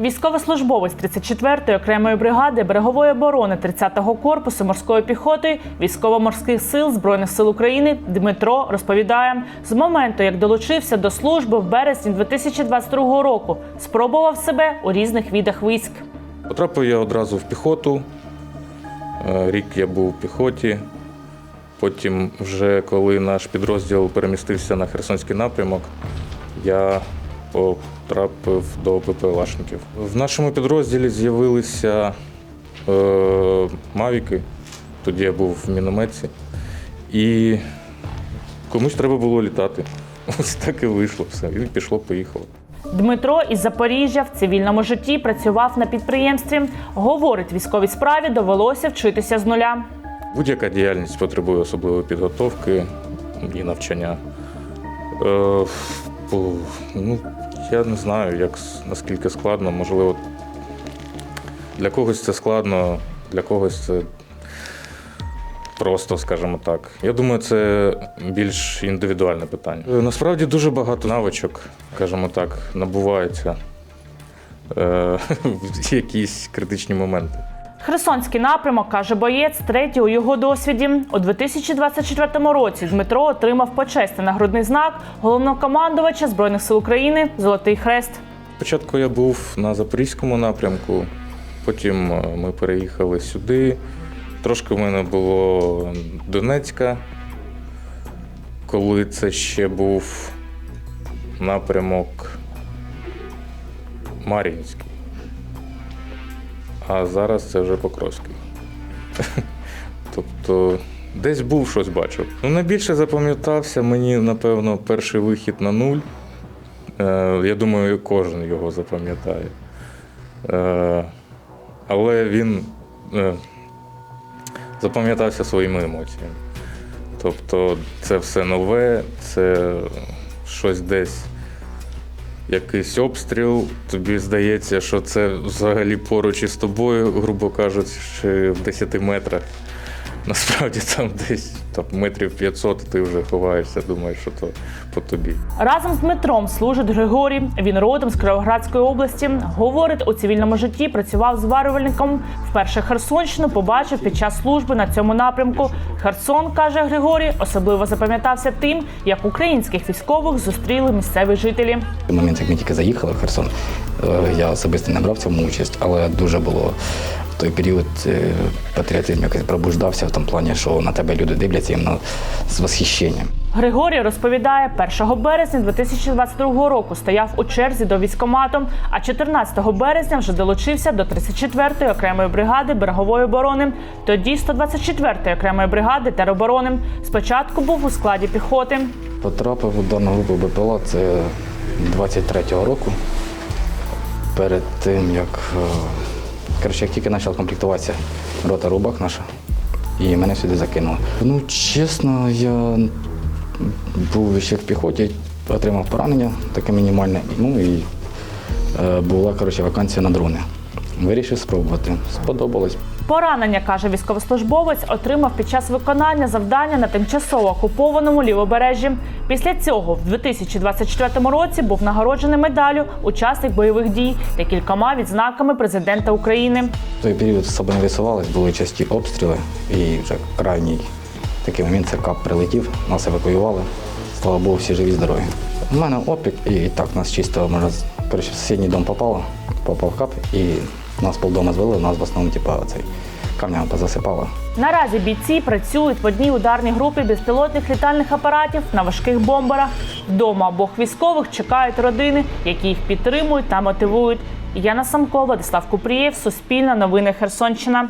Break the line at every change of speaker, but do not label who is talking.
Військовослужбовець 34-ї окремої бригади берегової оборони 30-го корпусу морської піхоти військово-морських сил збройних сил України Дмитро розповідає, з моменту, як долучився до служби в березні 2022 року, спробував себе у різних відах військ.
Потрапив я одразу в піхоту. Е, Рік я був в піхоті. Потім, вже коли наш підрозділ перемістився на Херсонський напрямок, я потрапив до ППЛАшників. В нашому підрозділі з'явилися е, мавіки. Тоді я був в мінометці. І комусь треба було літати. Ось так і вийшло все. І пішло, поїхало.
Дмитро із Запоріжжя в цивільному житті працював на підприємстві. Говорить, військовій справі довелося вчитися з нуля.
Будь-яка діяльність потребує особливої підготовки і навчання. Е, ну, я не знаю, як, наскільки складно. Можливо, для когось це складно, для когось це просто, скажімо так. Я думаю, це більш індивідуальне питання. Е, Насправді дуже багато навичок, скажімо так, набувається е, в якісь критичні моменти.
Херсонський напрямок каже боєць, третій у його досвіді. У 2024 році Дмитро отримав почесний нагрудний знак головнокомандувача збройних сил України Золотий Хрест.
Спочатку я був на Запорізькому напрямку, потім е, ми переїхали сюди. Трошки в мене було Донецька, коли це ще був напрямок Мар'їнський. А зараз це вже Покровський. Тобто десь був щось бачив. Ну, найбільше запам'ятався мені, напевно, перший вихід на нуль. Е, Я думаю, кожен його запам'ятає. Е, Але він е, запам'ятався своїми емоціями. Тобто це все нове, це щось десь, якийсь обстріл. Тобі здається, що це взагалі поруч із тобою, грубо кажучи, в 10 метрах. Насправді там десь там, метрів 500 ти вже ховаєшся, думаєш, що то по тобі.
Разом з Дмитром служить Григорій. Він родом з Кіровоградської області. Говорить, у цивільному житті працював зварювальником. Вперше Херсонщину побачив під час служби на цьому напрямку. Херсон, каже Григорій, особливо запам'ятався тим, як українських військових зустріли місцеві жителі.
В момент, як ми тільки заїхали в Херсон, е, я особисто не брав цьому участь, але дуже було той період е, патріотизм якось пробуждався в тому плані, що на тебе люди дивляться іменно з восхищенням.
Григорій розповідає, 1 березня 2022 року стояв у черзі до військкомату, а 14 березня вже долучився до 34-ї окремої бригади берегової оборони, тоді 124-ї окремої бригади тероборони. Спочатку був у складі піхоти.
Потрапив у дану групу БПЛА це 23-го року. Перед тим, як, е, коротше, як тільки почав комплектуватися рота рубак наша, і мене сюди закинули. Ну, чесно, я був ще в піхоті, отримав поранення, таке мінімальне. Ну і е, була коротше, вакансія на дрони. Вирішив спробувати. Сподобалось.
Поранення, каже військовослужбовець, отримав під час виконання завдання на тимчасово окупованому лівобережжі. Після цього, в 2024 році, був нагороджений медаллю учасник бойових дій та кількома відзнаками президента України.
В той період особо не висувались, були часті обстріли, і вже крайній такий момент це кап прилетів, нас евакуювали. Слава Богу, всі живі, здорові. У мене опік, і так нас чисто, можна з- в сусідній дом попало, попав кап, і нас полдома звели, нас в основному типу, цей камнями позасипало.
Наразі бійці працюють в одній ударній групі безпілотних літальних апаратів на важких бомберах. Вдома обох військових чекають родини, які їх підтримують та мотивують. Яна Самко, Владислав Купрієв, Суспільна, новини Херсонщина.